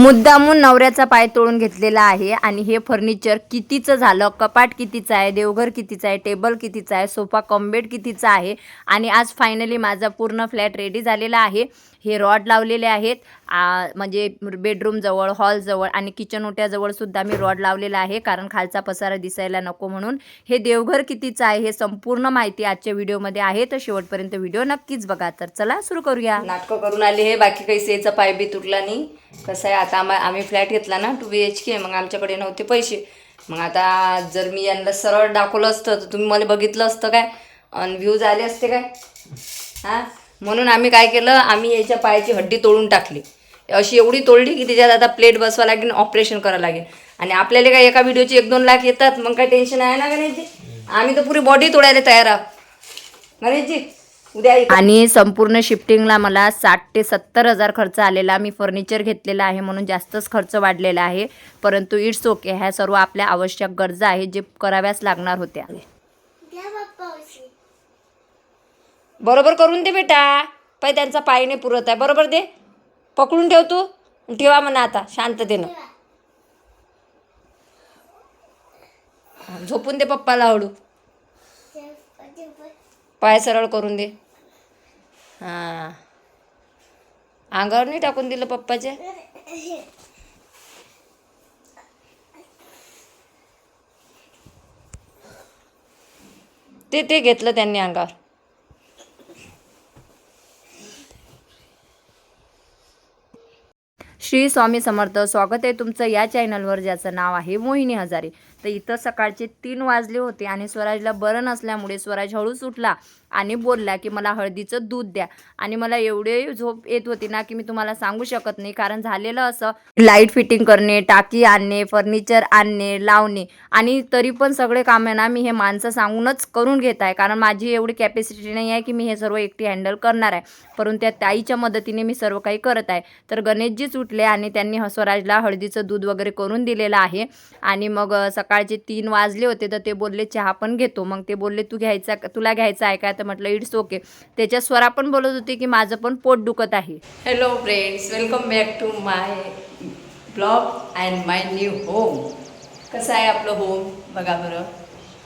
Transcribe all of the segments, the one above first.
मुद्दामून नवऱ्याचा पाय तोडून घेतलेला आहे आणि हे फर्निचर कितीचं झालं? कपाट कितीचं आहे? देवघर कितीचं आहे? टेबल कितीचं आहे? सोफा कॉम्बेड कितीचा आहे? आणि आज फायनली माझा पूर्ण फ्लॅट रेडी झालेला आहे. हे रॉड लावलेले आहेत. आ, म्हणजे बेडरूमजवळ हॉलजवळ आणि किचन ओट्याजवळ सुद्धा मी रॉड लावलेला आहे. कारण खालचा पसारा दिसायला नको म्हणून. हे देवघर कितीचं आहे हे संपूर्ण माहिती आजच्या व्हिडिओमध्ये आहे. तर शेवटपर्यंत व्हिडिओ नक्कीच बघा. तर चला सुरू करूया. नाटकं करून आले हे. बाकी काही सेचा पाय बी तुटला नाही. कसं आहे आता आम्हा आम्ही फ्लॅट घेतला ना टू बी एच के मग आमच्याकडे नव्हते पैसे. मग आता जर मी यांना सरळ दाखवलं असतं तर तुम्ही मला बघितलं असतं काय? आणि व्ह्यूज आले असते काय? हां? म्हणून आम्ही काय केलं आम्ही याच्या पायाची हड्डी तोडून टाकली. अशी एवढी तोडली की त्याच्यात आता प्लेट बसवा लागेल ऑपरेशन करावं लागेल. आणि आपल्याला काय एका व्हिडिओचे एक दोन लाख येतात मग काय टेन्शन आहे ना गणेशजी? आम्ही तर पुरी बॉडी तोडायला तयार आहोत. गणेशजी उद्या आणि संपूर्ण शिफ्टिंगला मला साठ ते सत्तर हजार खर्च आलेला मी फर्निचर घेतलेला आहे म्हणून जास्तच खर्च वाढलेला आहे. परंतु इट्स ओके ह्या सर्व आपल्या आवश्यक गरजा आहेत जे कराव्याच लागणार होत्या. बरोबर करून दे बेटा. पाय त्यांचा पाय नाही पुरत आहे. बरोबर दे. पकडून ठेव तू. ठेवा म्हणा आता. शांततेनं झोपून दे पप्पाला हळू पाय सरळ करून दे. हां. अंगावर नाही टाकून दिलं पप्पाच्या ते ते घेतलं त्यांनी अंगावर. श्री स्वामी समर्थ. स्वागत आहे तुमचं या चॅनलवर ज्याचं नाव आहे मोहिनी हजारे. तर इथं सकाळचे तीन वाजले होते आणि स्वराजला बरं नसल्यामुळे स्वराज हळूच उठला आणि बोलला की मला हळदीचं दूध द्या. आणि मला एवढे झोप येत होती ना की मी तुम्हाला सांगू शकत नाही. कारण झालेलं असं लाइट फिटिंग करणे टाकी आणणे फर्निचर आणणे लावणे आणि तरी पण सगळे कामं ना मी हे माणसं सांगूनच करून घेत आहे. कारण माझी एवढी कॅपॅसिटी नाही आहे की मी हे सर्व एकटी हँडल करणार आहे. परंतु त्या ताईच्या मदतीने मी सर्व काही करत आहे. तर गणेशजीच उठले आणि त्यांनी स्वराजला हळदीचं दूध वगैरे करून दिलेलं आहे. आणि मग सकाळ सकाळचे तीन वाजले होते तर ते बोलले चहा पण घेतो. मग ते बोलले तू घ्यायचा तुला घ्यायचा आहे का? तर म्हटलं इट्स ओके त्याच्या स्वरा पण बोलत होते की माझं पण पोट दुखत आहे. Hello friends welcome back to my blog and my new home कसं आहे आपलं होम बघा बरं.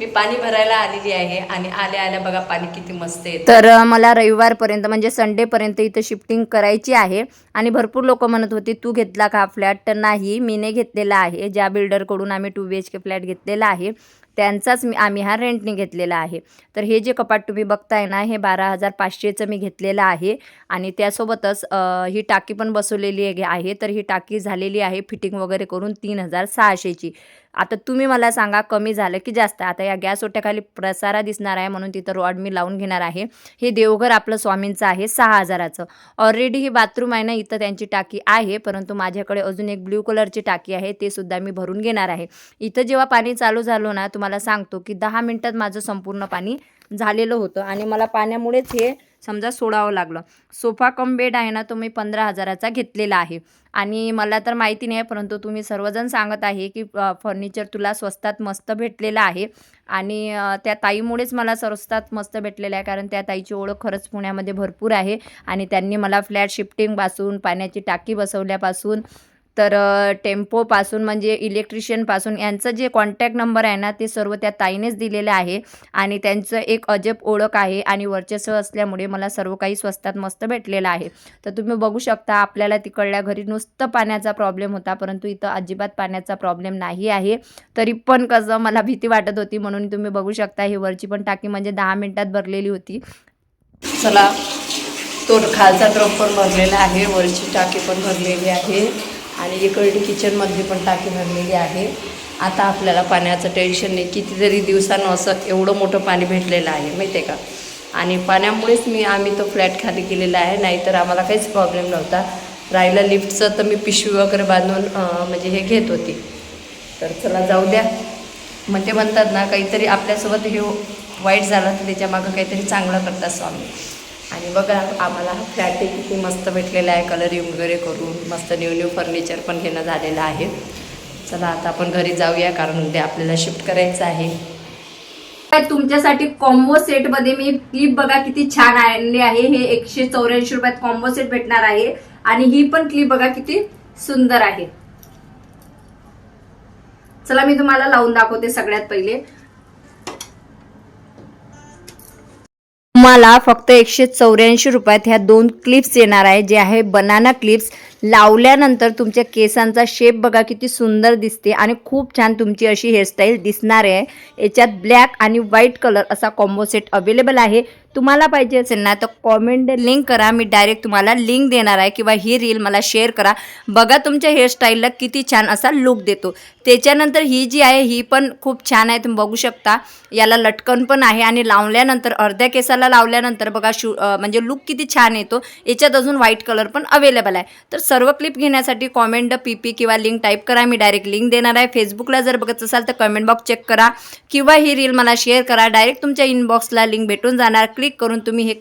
मी पाणी भरायला आलेली आहे आणि आल्या आल्या बघा पाणी किती मस्त येतं. तर मला रविवारपर्यंत म्हणजे संडेपर्यंत इथं शिफ्टिंग करायची आहे. आणि भरपूर लोक म्हणत होते तू घेतला का फ्लॅट तर नाही मी नाही घेतलेला आहे. ज्या बिल्डरकडून आम्ही two B H K flat घेतलेला आहे त्यांचाच मी आम्ही हा रेंटने घेतलेला आहे. तर हे जे कपाट तुम्ही बघताय ना हे बारा हजार पाचशेचं मी घेतलेलं आहे. आणि त्यासोबतच ही टाकी पण बसवलेली आहे तर ही टाकी झालेली आहे फिटिंग वगैरे करून तीन हजार सहाशेची आता तुम्ही मला सांगा कमी झालं की जास्त? आता या गॅस ओट्याखाली प्रसारा दिसणार आहे म्हणून तिथं रॉड मी लावून घेणार आहे. हे देवघर आपलं स्वामींचं आहे सहा हजाराचं. ऑलरेडी ही बाथरूम आहे ना इथं त्यांची टाकी आहे परंतु माझ्याकडे अजून एक ब्ल्यू कलरची टाकी आहे ते सुद्धा मी भरून घेणार आहे. इथं जेव्हा पाणी चालू झालो ना तुम्हाला सांगतो की दहा मिनटात माझं संपूर्ण पाणी झालेलं होतं आणि मला पाण्यामुळेच हे समजा सोडावं लागलं. सोफा कम बेड आहे ना तो मी पंधरा हजाराचा घेतलेला आहे. आणि मला तर माहिती नाही परंतु तुम्ही सर्वजण सांगत आहे की फर्निचर तुला स्वस्तात मस्त भेटलेलं आहे. आणि त्या ताईमुळेच मला स्वस्तात मस्त भेटलेलं आहे कारण त्या ताईची ओळख खरंच पुण्यामध्ये भरपूर आहे. आणि त्यांनी मला फ्लॅट शिफ्टिंगपासून पाण्याची टाकी बसवल्यापासून तर टेम्पोपासून म्हणजे इलेक्ट्रिशियनपासून यांचं जे कॉन्टॅक्ट नंबर आहे ना ते सर्व त्या ताईनेच दिलेलं आहे. आणि त्यांचं एक अजब ओळख आहे आणि वर्चस्व असल्यामुळे मला सर्व काही स्वस्तात मस्त भेटलेलं आहे. तर तुम्ही बघू शकता आपल्याला तिकडल्या घरी नुसतं पाण्याचा प्रॉब्लेम होता परंतु इथं अजिबात पाण्याचा प्रॉब्लेम नाही आहे. तरी पण कसं मला भीती वाटत होती म्हणून तुम्ही बघू शकता ही वरची पण टाकी म्हणजे दहा मिनटात भरलेली होती. चला तो खालचा ड्रम पण भरलेला आहे वरची टाकी पण भरलेली आहे. आणि इकडली किचनमध्ये पण टाकी भरलेली आहे. आता आपल्याला पाण्याचं टेन्शन नाही. कितीतरी दिवसानं असं एवढं मोठं पाणी भेटलेलं आहे माहिती आहे का? आणि पाण्यामुळेच मी आम्ही तो फ्लॅट खाली केलेला आहे. नाहीतर आम्हाला काहीच प्रॉब्लेम नव्हता. राहिला लिफ्टचं तर मी पिशवी वगैरे बांधून म्हणजे हे घेत होती. तर चला जाऊ द्या. म्हणजे म्हणतात ना काहीतरी आपल्यासोबत हे वाईट झालं तर त्याच्या मागं काहीतरी चांगलं करतात स्वामी. आणि बघा आम्हाला हा किती मस्त भेटलेला आहे कलरिंग वगैरे करून मस्त न्यू न्यू फर्निचर पण घेणं झालेलं आहे. चला आता आपण घरी जाऊया कारण उद्या आपल्याला शिफ्ट करायचं आहे. तुमच्यासाठी कॉम्बो सेटमध्ये मी क्लिप बघा किती छान आणली आहे. हे एकशे चौऱ्याऐंशी रुपयात कॉम्बो सेट भेटणार आहे. आणि ही पण क्लिप बघा किती सुंदर आहे. चला मी तुम्हाला लावून दाखवते सगळ्यात पहिले. मला फक्त एकशे चौऱ्याऐंशी रुपयात ह्या दोन क्लिप्स येणार आहे जे आहे बनाना क्लिप्स लावल्यानंतर तुमच्या केसांचा शेप बघा किती सुंदर दिसते आणि खूप छान तुमची अशी हेअरस्टाईल दिसणार आहे. याच्यात ब्लॅक आणि व्हाईट कलर असा कॉम्बो सेट अवेलेबल आहे. तुम्हाला पाहिजे असेल ना तर कॉमेंट लिंक करा. मी डायरेक्ट तुम्हाला लिंक देणार आहे किंवा ही रील मला शेअर करा. बघा तुमच्या हेअरस्टाईलला किती छान असा लुक देतो. त्याच्यानंतर ही जी आहे ही पण खूप छान आहे. तुम्ही बघू शकता. याला लटकन पण आहे आणि लावल्यानंतर अर्ध्या केसाला लावल्यानंतर बघा शू म्हणजे लुक किती छान येतो. याच्यात अजून व्हाईट कलर पण अवेलेबल आहे. तर सर्व क्लिप घेण्यासाठी कॉमेंट पी पी किंवा लिंक टाईप करा. मी डायरेक्ट लिंक देणार आहे. फेसबुकला जर बघत असाल तर कमेंट बॉक्स चेक करा. किंवा ही रील मला शेअर करा. डायरेक्ट तुमच्या इनबॉक्सला लिंक भेटून जाणार. क्लिक करून तुम्ही हे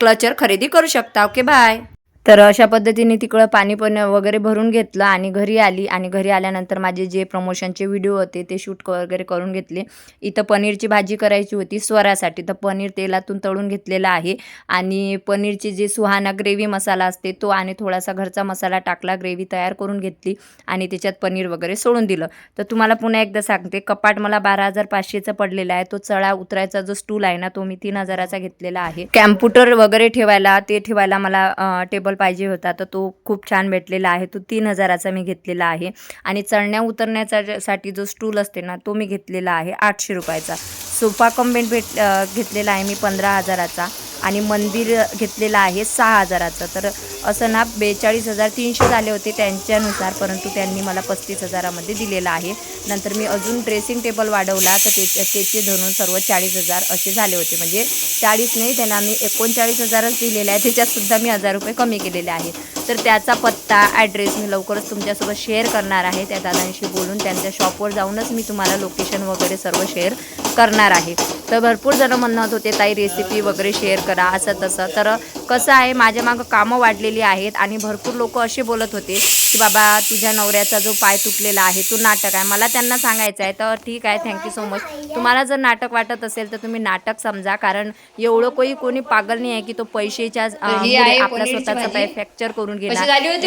क्लचर खरेदी करू शकता. ओके बाय तर अशा पद्धतीने तिकडं पाणी पण वगैरे भरून घेतलं आणि घरी आली. आणि घरी आल्यानंतर माझे जे प्रमोशनचे व्हिडिओ होते ते शूट वगैरे करून घेतले. इथं पनीरची भाजी करायची होती स्वरासाठी. तर पनीर तेलातून तळून घेतलेलं आहे. आणि पनीरची जी सुहाना ग्रेव्ही मसाला असते तो आणि थोडासा घरचा मसाला टाकला ग्रेव्ही तयार करून घेतली आणि त्याच्यात पनीर वगैरे सोडून दिलं. तर तुम्हाला पुन्हा एकदा सांगते कपाट मला बारा हजार पाचशेचा पडलेला आहे. तो चढा उतरायचा जो स्टूल आहे ना तो मी तीन हजाराचा घेतलेला आहे. कॅम्प्युटर वगैरे ठेवायला ते ठेवायला मला टेबल पाहिजे होता तर तो खूप छान भेटलेला आहे. तो तीन हजाराचा मी घेतलेला आहे. आणि चढण्या उतरण्याचा साठी जो स्टूल असते ना तो मी घेतलेला आहे आठशे रुपयाचा. सोफा कंबेंट भेट घेतलेला आहे मी पंधरा हजाराचा. आणि मंदिर घेतलेलं आहे सहा हजाराचं. तर असं ना बेचाळीस हजार तीनशे झाले होते त्यांच्यानुसार परंतु त्यांनी मला पस्तीस हजारामध्ये दिलेलं आहे. नंतर मी अजून ड्रेसिंग टेबल वाढवला तर ते त्याचे धरून सर्व चाळीस हजार असे झाले होते. म्हणजे चाळीस नाही त्यांना मी एकोणचाळीस हजारच दिलेले आहे. त्याच्यातसुद्धा मी हजार रुपये कमी केलेले आहे. तर त्याचा पत्ता ॲड्रेस मी लवकरच तुमच्यासोबत शेअर करणार आहे. त्या दादांशी बोलून त्यांच्या शॉपवर जाऊनच मी तुम्हाला लोकेशन वगैरे सर्व शेअर करणार आहे. तर भरपूर जणं म्हणत होते ताई रेसिपी वगैरे शेअर करा असं तसं. तर कसं आहे माझ्या मागं कामं वाढलेली आहेत आणि भरपूर लोक असे बोलत होते की बाबा तुझ्या नवऱ्याचा जो पाय तुटलेला आहे तो नाटक आहे मला त्यांना सांगायचं आहे तर ठीक आहे थँक्यू सो मच तुम्हाला जर नाटक वाटत असेल तर तुम्ही नाटक समजा कारण एवढं कोणी कोणी पागल नाही आहे की तो पैशाच्या अं, तर मुळे आहे आपला पनीरची स्वतःचा भाजी. पाय फ्रॅक्चर करून घेणार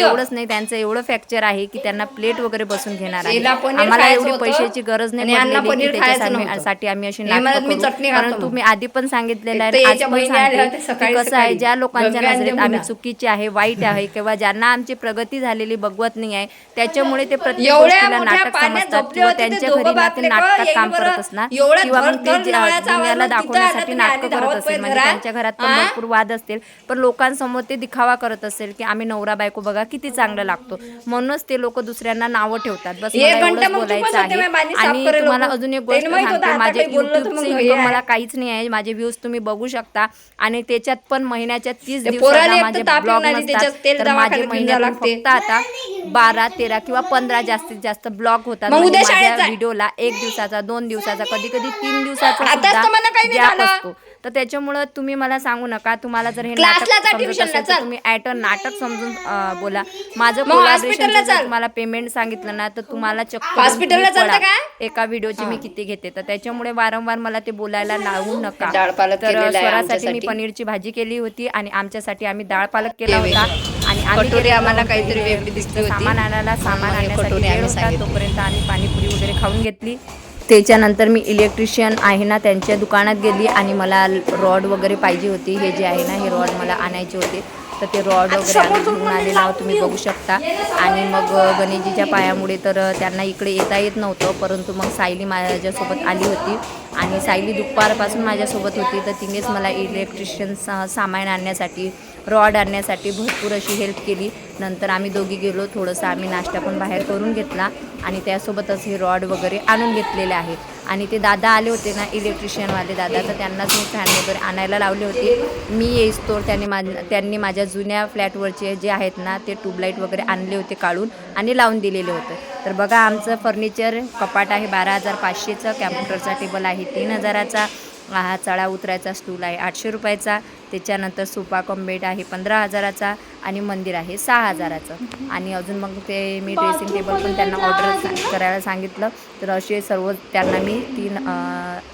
हो? एवढंच नाही त्यांचं एवढं फ्रॅक्चर आहे की त्यांना प्लेट वगैरे बसून घेणार आहे आम्हाला एवढी पैशाची गरज नाही त्याच्यासाठी. साठी आम्ही अशी हे म्हणत नाटकं मी करू. चटणी खातो परंतु मग. मी आधी पण सांगितलेलं आहे कसं आहे. ज्या लोकांच्या नजरेत आम्ही. चुकीचे आहे वाईट आहे किंवा ज्यांना आमची प्रगती झालेली बघवत नाही आहे त्याच्यामुळे ते प्रत्येक गोष्टीला नाटक समजतात किंवा त्यांच्या घरी ना ते नाटकात काम. करत असणार किंवा मग ते दुनियाला दाखवण्यासाठी नाटकं करत असेल म्हणजे. त्यांच्या घरात पण? भरपूर वाद असतील पण लोकांसमोर ते दिखावा करत असेल की आम्ही नवरा बायको बघा किती चांगलं लागतो म्हणूनच ते लोक दुसऱ्यांना नावं ठेवतात बस बोलायचं आहे आणि तुम्हाला. अजून एक गोष्ट सांगते माझे युट्यूबचे. मला काहीच नाही आहे माझे व्ह्यूज तुम्ही बघू शकता आणि त्याच्यात पण महिन्याच्या तीस दिवसाला तर माझे ब्लॉग नसतात तर माझे लागते. फक्त आता बारा तेरा किंवा पंधरा जास्तीत जास्त ब्लॉग होतात म्हणजे. व्हिडिओला एक दिवसाचा दोन दिवसाचा कधी कधी तीन दिवसाचा तर. असतो त्याच्यामुळं तुम्ही मला सांगू नका तुम्हाला जर हे नाटक. तुम्ही ॲट नाटक समजून बोला माझं. तुम्हाला पेमेंट सांगितलं ना तर तुम्हाला चक्क हॉस्पिटलला. का? एका व्हिडिओची मी किती घेते तर त्याच्यामुळे वारंवार मला ते बोलायला लावू नका डाळ पालक तर केलेला आहे स्वरासाठी मी. पनीरची भाजी केली होती आणि आमच्यासाठी आम्ही डाळ पालक केला होता आणि कटोरी आम्हाला होतो काहीतरी वेगळी दिसली होती. सामान आणायला सामान म्हणून हे आणण्यासाठी. तोपर्यंत आम्ही पाणीपुरी वगैरे खाऊन घेतली. त्याच्यानंतर मी इलेक्ट्रिशियन आहे ना त्यांच्या दुकानात गेली आणि मला रॉड वगैरे पाहिजे होती. हे जे आहे ना हे रॉड मला आणायचे होते. तर ते रॉड वगैरे घेऊन आलेलो तुम्ही बघू शकता. आणि मग गणेशजीच्या पायामुळे तर त्यांना इकडे येता येत नव्हतं परंतु मग सायली माझ्यासोबत आली होती. आणि सायली दुपारपासून माझ्यासोबत होती तर तिनेच मला इलेक्ट्रिशियन सा सामान आणण्यासाठी रॉड आणण्यासाठी भरपूर अशी हेल्प केली. नंतर आम्ही दोघी गेलो थोडंसं आम्ही नाश्ता पण बाहेर करून घेतला आणि त्यासोबतच हे रॉड वगैरे आणून घेतलेले आहे. आणि ते दादा आले होते ना इलेक्ट्रिशियनवाले दादा तर त्यांनाच मी फॅन वगैरे आणायला लावले होते. मी येईस तोर त्यांनी मा त्यांनी माझ्या जुन्या फ्लॅटवरचे जे आहेत ना ते ट्यूबलाईट वगैरे आणले होते काढून. आणि लावून दिलेले होते. तर बघा आमचं फर्निचर कपाट आहे बारा हजार पाचशेचं कॅम्प्युटरचा टेबल आहे तीन हजाराचा हा चढा उतरायचा स्टूल आहे आठशे रुपयाचा. त्याच्यानंतर सोफा कम बेड आहे पंधरा हजाराचा आणि मंदिर आहे सहा हजाराचं. आणि अजून मग ते मी ड्रेसिंग टेबल पण त्यांना ऑर्डर करायला सांगितलं. तर असे सर्व त्यांना मी तीन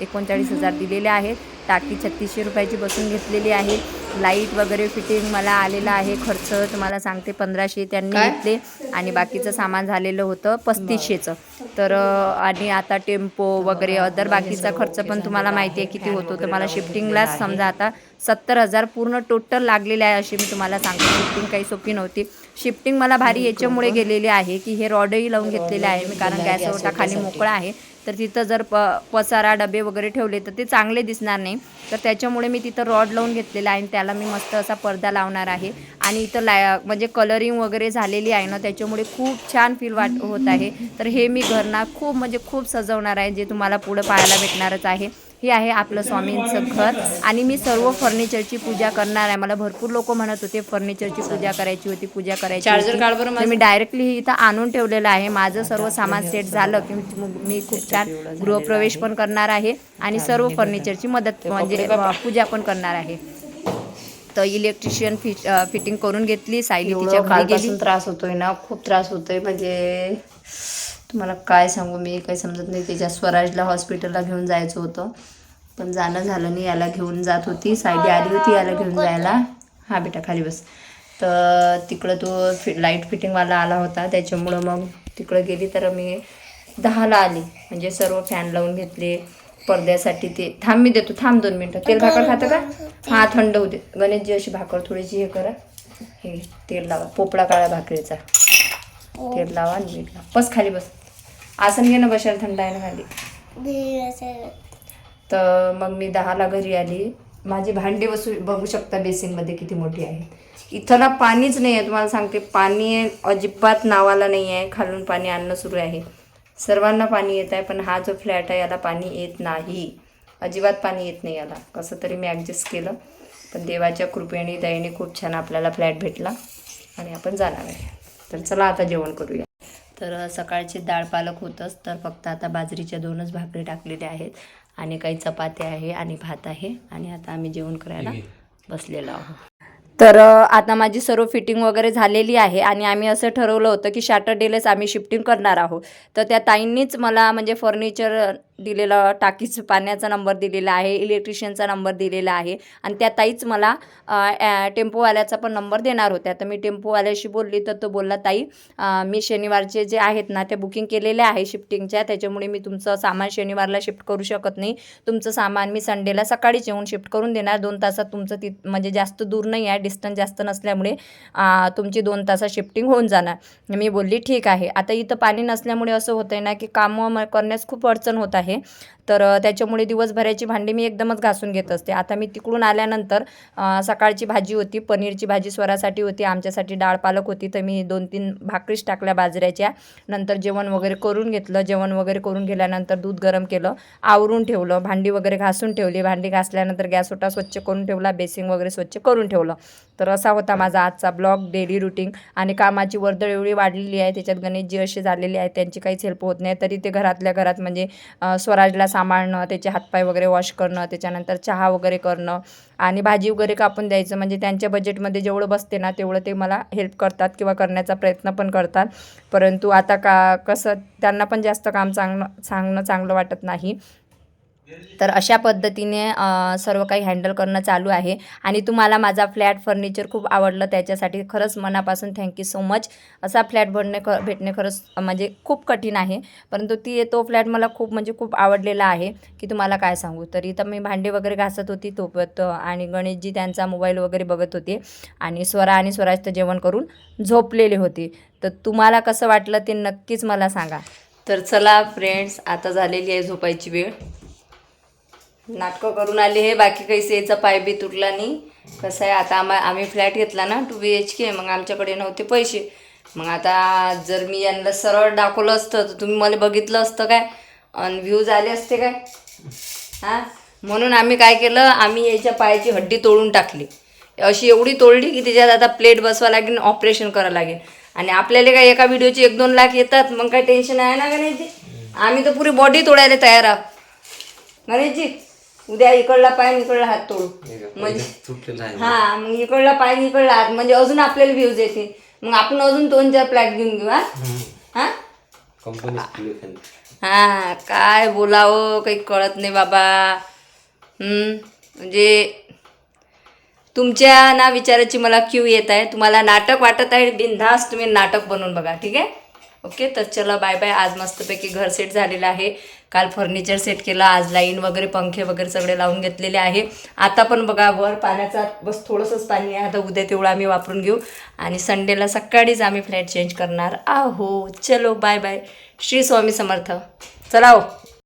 एकोणचाळीस हजार दिलेले आहेत. टाकी छत्तीसशे रुपयाची बसून घेतलेली आहे. लाइट वगैरे फिटिंग मला आलेला आहे. खर्च तुम्हाला सांगते पंधराशे त्यांनी? घेतले. आणि बाकीचं सामान झालेलं होतं पस्तीसशेचं. तर आणि आता टेम्पो वगैरे अदर बाकीचा खर्च पण तुम्हाला माहिती आहे किती होतो. तर मला शिफ्टिंगलाच समजा आता सत्तर हजार पूर्ण टोटल लागलेले आहे अशी मी तुम्हाला सांगते. शिफ्टिंग काही सोपी नव्हती. शिफ्टिंग मला भारी याच्यामुळे गेलेली आहे की हे रॉडही लावून घेतलेले आहे मी कारण गॅस ओटा खाली मोकळा आहे. तर तिथं जर प पसारा डबे वगैरे ठेवले तर ते चांगले दिसणार नाही. तर त्याच्यामुळे मी तिथं रॉड लावून घेतलेला आहे आणि त्याला मी मस्त असा पडदा लावणार आहे. आणि इथं लाय म्हणजे कलरिंग वगैरे झालेली आहे ना त्याच्यामुळे खूप छान फील वाट होत आहे. तर हे मी घरना खूप म्हणजे खूप सजवणार आहे जे तुम्हाला पुढं पाहायला भेटणारच आहे. हे आहे आपलं स्वामींचं घर. आणि मी सर्व फर्निचरची पूजा करणार आहे. मला भरपूर लोक म्हणत होते फर्निचरची पूजा करायची होती पूजा करायची होती. मी डायरेक्टली इथं आणून ठेवलेलं आहे. माझं सर्व सामान सेट झालं की मी- खूप छान गृहप्रवेश पण करणार आहे आणि सर्व फर्निचरची मदत म्हणजे पूजा पण करणार आहे. तर इलेक्ट्रिशियन फिट फिटिंग करून घेतली. सायली तिच्या घरी गेली. कालपासून त्रास होतोय ना खूप त्रास होतोय. म्हणजे तुम्हाला काय सांगू मी काही समजत नाही. त्याच्या स्वराजला हॉस्पिटलला घेऊन जायचं होतं. पण जाणं झालं नाही याला घेऊन जात होती. सायली आली होती याला घेऊन जायला. हा बेटा खाली बस. तर तिकडं तो फि लाइट फिटिंगवाला आला होता. त्याच्यामुळं मग तिकडं गेली. तर मी दहाला आली. म्हणजे सर्व फॅन लावून घेतले. पडद्यासाठी ते थांब मी देतो. थांब दोन मिनटं. तेल भाकर खातं का? हा थंड होऊ दे. गणेशजी अशी भाकर थोडीशी हे करा. हे तेल लावा. पोपळा काळा भाकरीचा. तेल लावा आणि मीठ लावा. बस खाली बस. आसन घे ना बसायला थंड आहे ना खाली तर मग मी दहाला घरी आली. माझी भांडी वसू बघू शकता बेसिनमध्ये किती मोठी आहे इथं ना पाणीच नाही आहे तुम्हाला सांगते. पाणी अजिबात नावाला नाही आहे. खालून पाणी आणणं सुरू आहे. सर्वांना पाणी येत आहे पण हा जो फ्लॅट आहे याला पाणी येत नाही. अजिबात पाणी येत नाही याला. कसं तरी मी ॲडजस्ट केलं. पण देवाच्या कृपेने दयेने खूप छान आपल्याला फ्लॅट भेटला. आणि आपण जाणार आहे. तर चला आता जेवण करूया. तर सकाळचे डाळ पालक होतंच तर फक्त आता बाजरीच्या दोनच भाकरी टाकलेल्या आहेत. आणि काही चपात्या आहे आणि भात आहे. आणि आता आम्ही जेवण करायला बसलेलो आहोत. तर आता माझी सर्व फिटिंग वगैरे झालेली आहे. आणि आम्ही असं ठरवलं होतं की सॅटर्डेलाच आम्ही शिफ्टिंग करणार आहोत. तर त्या ताईंनीच मला म्हणजे फर्निचर दिलेलं टाकीचं पाण्याचा नंबर दिलेला आहे इलेक्ट्रिशियनचा नंबर दिलेला आहे. आणि त्या ताईच मला टेम्पोवाल्याचा पण नंबर देणार होत्या. तर मी टेम्पोवाल्याशी बोलली तर तो बोलला ताई मी शनिवारचे जे आहेत ना ते बुकिंग केलेले आहे शिफ्टिंगच्या. त्याच्यामुळे मी तुमचं सामान शनिवारला शिफ्ट करू शकत नाही. तुमचं सामान मी संडेला सकाळीच येऊन शिफ्ट करून देणार. दोन तासात तुमचं ती म्हणजे जास्त दूर नाही आहे. डिस्टन्स जास्त नसल्यामुळे तुमची दोन तासात शिफ्टिंग होऊन जाणार. मी बोलली ठीक आहे. आता इथं पाणी नसल्यामुळे असं होतं आहे ना की कामं करण्यास खूप अडचण होत आहे. viaje, तर त्याच्यामुळे दिवसभराची भांडी मी एकदमच घासून घेत असते. आता मी तिकडून आल्यानंतर सकाळची भाजी होती पनीरची भाजी स्वरासाठी होती आमच्यासाठी डाळ पालक होती तर मी दोन तीन भाकरीच टाकल्या बाजऱ्याच्या. नंतर जेवण वगैरे करून घेतलं. जेवण वगैरे करून घेतल्यानंतर दूध गरम केलं आवरून ठेवलं भांडी वगैरे घासून ठेवली. भांडी घासल्यानंतर गॅस ओटा स्वच्छ करून ठेवला बेसिंग वगैरे स्वच्छ करून ठेवलं. तर असा होता माझा आजचा ब्लॉग डेली रुटीन. आणि कामाची वर्दळ एवढी वाढलेली आहे त्याच्यात गणेशजी असे झालेले आहेत त्यांची काहीच हेल्प होत नाही. तरी ते घरातल्या घरात म्हणजे स्वराजला सांभाळणं त्याचे हातपाय वगैरे वॉश करणं त्याच्यानंतर चहा वगैरे करणं आणि भाजी वगैरे कापून द्यायचं. म्हणजे त्यांच्या बजेटमध्ये जेवढं बसते ना तेवढं ते मला हेल्प करतात किंवा करण्याचा प्रयत्न पण करतात. परंतु आता का कसं त्यांना पण जास्त काम चांगलं सांगणं चांगलं वाटत नाही. तर अशा पद्धतीने सर्व काही हँडल करणं चालू आहे. आणि तुम्हाला माझा फ्लॅट फर्निचर खूप आवडलं त्याच्यासाठी खरंच मनापासून थँक्यू सो मच असा फ्लॅट बनणे ख भेटणे खरंच म्हणजे खूप कठीण आहे. परंतु ती तो फ्लॅट मला खूप म्हणजे खूप आवडलेला आहे की तुम्हाला काय सांगू. तर इथं मी भांडे वगैरे घासत होती तोपत आणि गणेशजी त्यांचा मोबाईल वगैरे बघत होते. आणि स्वरा आणि स्वराजचं जेवण करून झोपलेले होते. तर तुम्हाला कसं वाटलं ते नक्कीच मला सांगा. तर चला फ्रेंड्स आता झालेली आहे झोपायची वेळ. नाटकं करून आले हे बाकी काही सेचा पाय बी तुटला नाही. कसं आहे आता आम्हा आम्ही फ्लॅट घेतला ना टू बी एच के मग आमच्याकडे नव्हते पैसे. मग आता जर मी यांना सरळ दाखवलं असतं तर तुम्ही मला बघितलं असतं काय? आणि व्ह्यूज आले असते काय? हां? म्हणून आम्ही काय केलं आम्ही याच्या पायाची हड्डी तोडून टाकली. अशी एवढी तोडली की त्याच्यात आता प्लेट बसवा लागेल ऑपरेशन करावं लागेल. आणि आपल्याला काय एका व्हिडिओचे एक दोन लाख येतात मग काय टेन्शन आहे ना गणेशजी? आम्ही तर पुरी बॉडी तोडायला तयार आहोत. गणेशजी उद्या इकडला पाय आणि इकडला हात तोडू. म्हणजे हा मग इकडला पाय आणि इकडला हात. म्हणजे अजून आपल्याला व्ह्यूज येते मग आपण अजून दोन चार फ्लॅट घेऊन घेऊ हा? हा? हा काय बोलावं काही कळत नाही बाबा. म्हणजे तुमच्या ना विचाराची मला क्यू येत आहे. तुम्हाला नाटक वाटत आहे बिनधास्त तुम्ही नाटक बनवून बघा ठीक आहे? ओके तर चला बाय बाय. आज मस्तपैकी घर सेट झालेलं आहे. काल फर्निचर सेट केलं आज लाईन वगैरे पंखे वगैरे सगळे लावून घेतलेले आहे. आता पण बघा वर पाण्याचा बस थोडंसंच पाणी आहे. आता उद्या तेवढं आम्ही वापरून घेऊ. आणि संडेला सकाळीच आम्ही फ्लॅट चेंज करणार आहो चलो बाय बाय. श्री स्वामी समर्थ. चला हो.